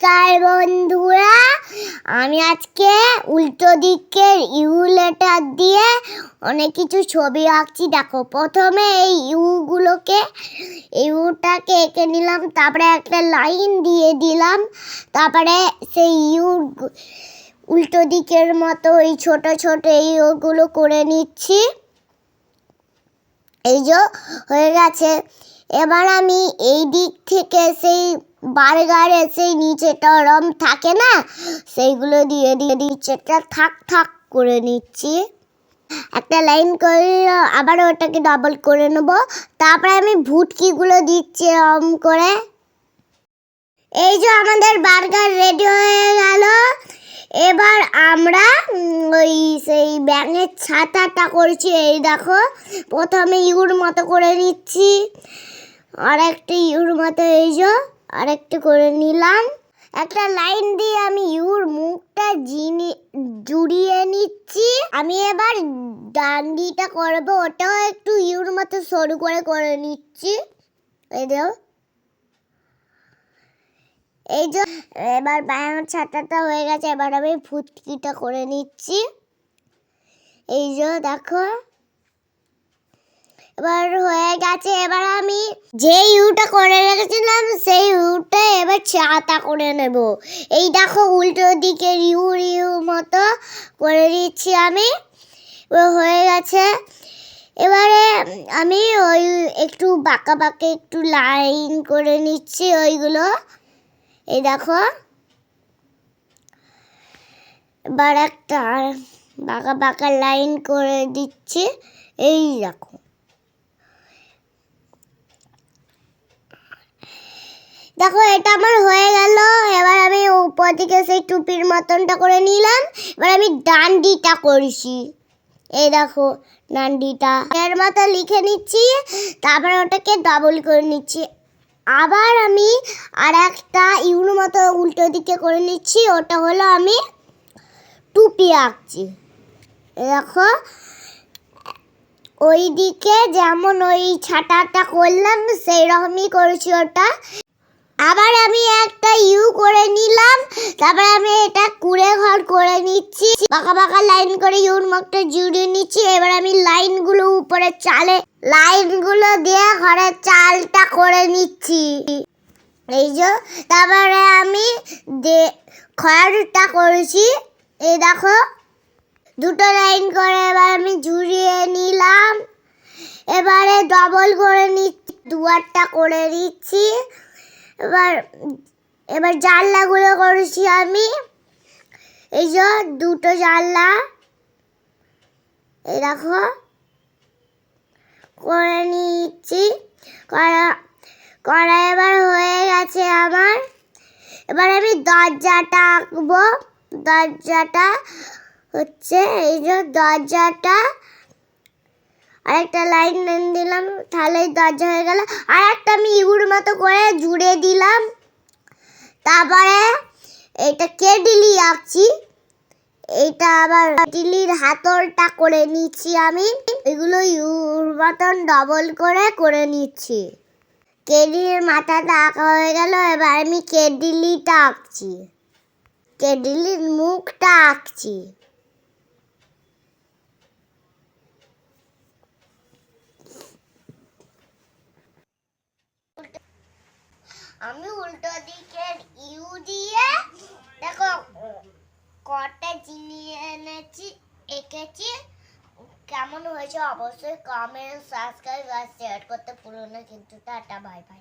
নমস্কার বন্ধুরা। আমি আজকে উল্টো দিকের ইউ লেটার দিয়ে অনেক কিছু ছবি আঁকছি। দেখো, প্রথমে এই ইউগুলোকে, ইউটাকে এঁকে নিলাম, তারপরে একটা লাইন দিয়ে দিলাম, তারপরে সেই ইউ উল্টো দিকের মতো এই ছোট ছোট ইউগুলো করে নিচ্ছি। এই যে, হয়ে গেছে। এবার আমি এই দিক থেকে সেই বার্গারে সেই নিচেটা ওরম থাকে না, সেইগুলো দিয়ে দিয়ে নিচেটা থাক থাক করে নিচ্ছি। একটা লাইন করে আবার ওটাকে ডবল করে নেব। তারপরে আমি ভুটকিগুলো দিচ্ছি এরম করে। এই যে আমাদের বার্গার রেডি হয়ে গেল। এবার আমরা ওই সেই ব্যাঙের ছাতাটা করছি, এই দেখো। প্রথমে ইউর মতো করে নিচ্ছি। আর একটা ইউর মতো, এই যে। আরেকটা করে নিলাম। একটা লাইন দিয়ে আমি ইউর মুখটা জিনি, জুড়িয়ে নিচ্ছি। আমি এবার ডান্ডিটা করব, ওটাও একটু ইউর মতো সরু করে করে নিচ্ছি। এই দেখো এই যে, এবার বায়ানোর ছাতাটা হয়ে গেছে, এবার আমি ফুটকিটা করে নিচ্ছি। এই যে, দেখো। এবার হয়ে গেছে, এবার আমি যে ইউটা করে রেখেছিলাম, সেই ইউটা এবার ছাতা করে নেব। এই দেখো উল্টো দিকে ইউ ইউ মতো করে দিচ্ছি আমি। হয়ে গেছে। এবারে আমি ওই একটু বাঁকা বাঁকা একটু লাইন করে নিচ্ছি ওইগুলো। এই দেখো। এবার একটা বাঁকা বাঁকা লাইন করে দিচ্ছি। এই দেখো। দেখো, এটা আমার হয়ে গেল। এবার আমি উপর দিকে সেই টুপির মতনটা করে নিলাম। এবার আমি ডান্ডিটা করছি। এই দেখো, ডান্ডিটা। এর মতো লিখে নিচ্ছি, তারপরে ওটাকে ডাবল করে নিচ্ছি। আবার আমি আর একটা ইউর মতো উল্টো দিকে করে নিচ্ছি, ওটা হলো আমি টুপি আঁকছি। দেখো ওই দিকে যেমন ওই ছাটাটা করলাম সেই রকমই করেছি ওটা। আবার আমি একটা ইউ করে নিলাম। তারপরে আমি এটা কুড়ে ঘর করে নিচ্ছি। বাঁকা বাঁকা লাইন করে ইউর মুখটা জুড়ে নিচ্ছি। এবার আমি লাইনগুলো উপরে চালে লাইনগুলো দিয়ে ঘরের চালটা করে নিচ্ছি। এই যে, তারপরে আমি দে, খড়টা করেছি। এই দেখো, দুটো লাইন করে এবার আমি ঝুরিয়ে নিলাম। এবারে ডবল করে নিচ্ছি, দুয়ারটা করে নিচ্ছি। এবার এবার জানলাগুলো করেছি আমি। এই যে দুটো জানলা। এই দেখো। করে নিচ্ছি। করা করা এবার হয়ে গেছে আমার। এবার আমি দরজাটা আঁকবো। দরজাটা হচ্ছে এই যে দরজাটা। আরেকটা লাইন দিলাম, তাহলেই দরজা হয়ে গেল। আর একটা আমি ইউর মতো করে জুড়ে দিলাম। তারপরে এটা কেডিলি আঁকছি। এইটা আবার কেডিলির হাতলটা করে নিচ্ছি আমি। এগুলো ইউর মতন ডবল করে করে নিচ্ছি। কেডিলির মাথাটা আঁকা হয়ে গেল, এবার আমি কেডিলিটা আঁকছি। কেডিলির মুখটা আঁকছি। আমি উল্টো দিকের ইউ দিয়ে, দেখো, কটা জিনিস এনেছি, এঁকেছি। কেমন হয়েছে অবশ্যই কমেন্ট সাবস্ক্রাইব আর শেয়ার করতে ভুলো না, কিন্তু টাটা বাই বাই